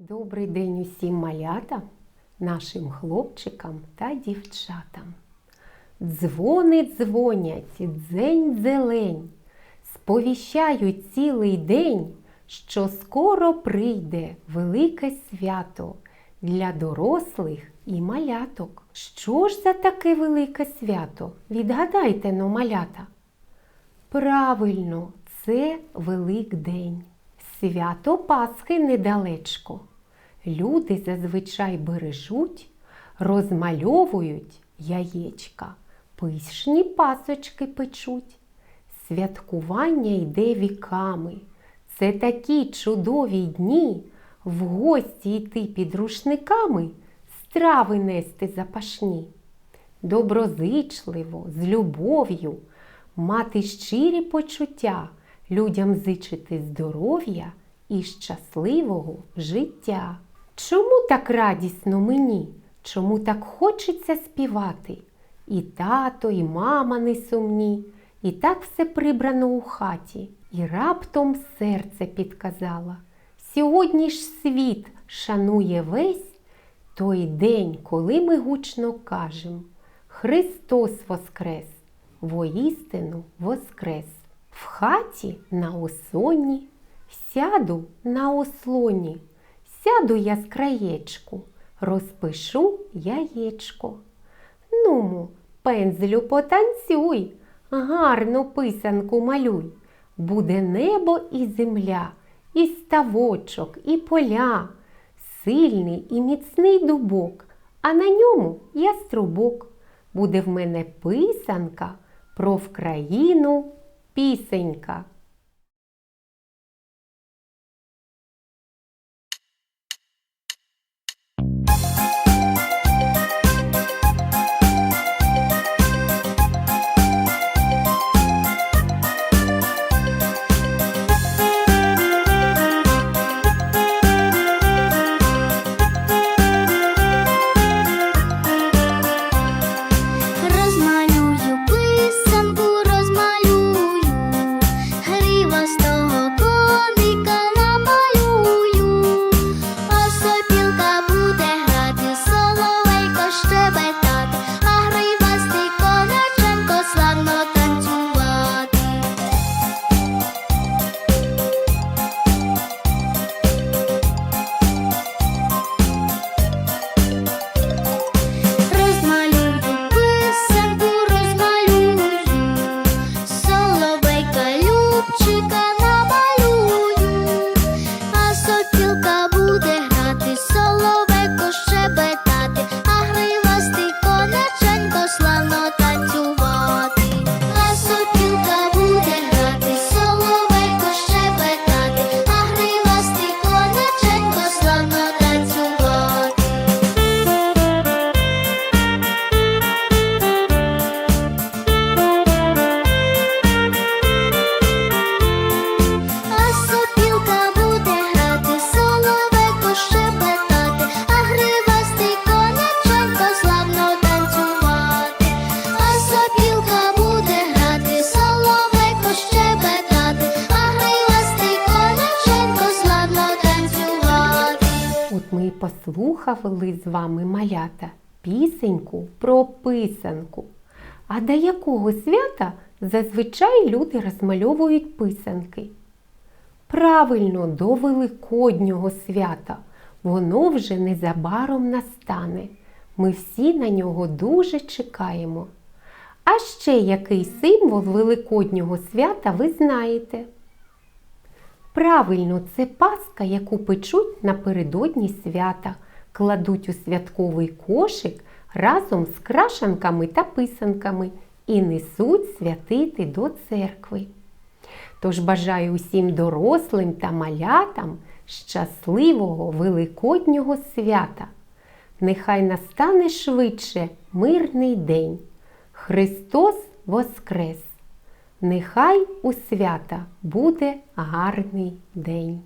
Добрий день усім малятам, нашим хлопчикам та дівчатам. Дзвони дзвонять, дзень зелень, сповіщають цілий день, що скоро прийде велике свято для дорослих і маляток. Що ж за таке велике свято? Відгадайте но, малята. Правильно, це Великдень. Свято Пасхи недалечко. Люди зазвичай бережуть, розмальовують яєчка, пишні пасочки печуть. Святкування йде віками. Це такі чудові дні в гості йти під рушниками, страви нести запашні. Доброзичливо, з любов'ю, мати щирі почуття, людям зичити здоров'я і щасливого життя. Чому так радісно мені? Чому так хочеться співати? І тато, і мама не сумні, і так все прибрано у хаті, і раптом серце підказала. Сьогодні ж світ шанує весь той день, коли ми гучно кажем Христос Воскрес, воістину Воскрес. В хаті на осоні, сяду на ослоні, сяду я з краєчку, розпишу яєчко. Нумо, пензлю потанцюй, гарну писанку малюй. Буде небо і земля, і ставочок, і поля, сильний і міцний дубок, а на ньому яструбок. Буде в мене писанка про Вкраїну пісенька. Послухали з вами малята пісеньку про писанку. А до якого свята зазвичай люди розмальовують писанки? Правильно, до Великоднього свята. Воно вже незабаром настане. Ми всі на нього дуже чекаємо. А ще який символ Великоднього свята ви знаєте? Правильно, це паска, яку печуть напередодні свята, кладуть у святковий кошик разом з крашанками та писанками і несуть святити до церкви. Тож бажаю усім дорослим та малятам щасливого Великоднього свята. Нехай настане швидше мирний день. Христос Воскрес! Нехай у свята буде гарний день.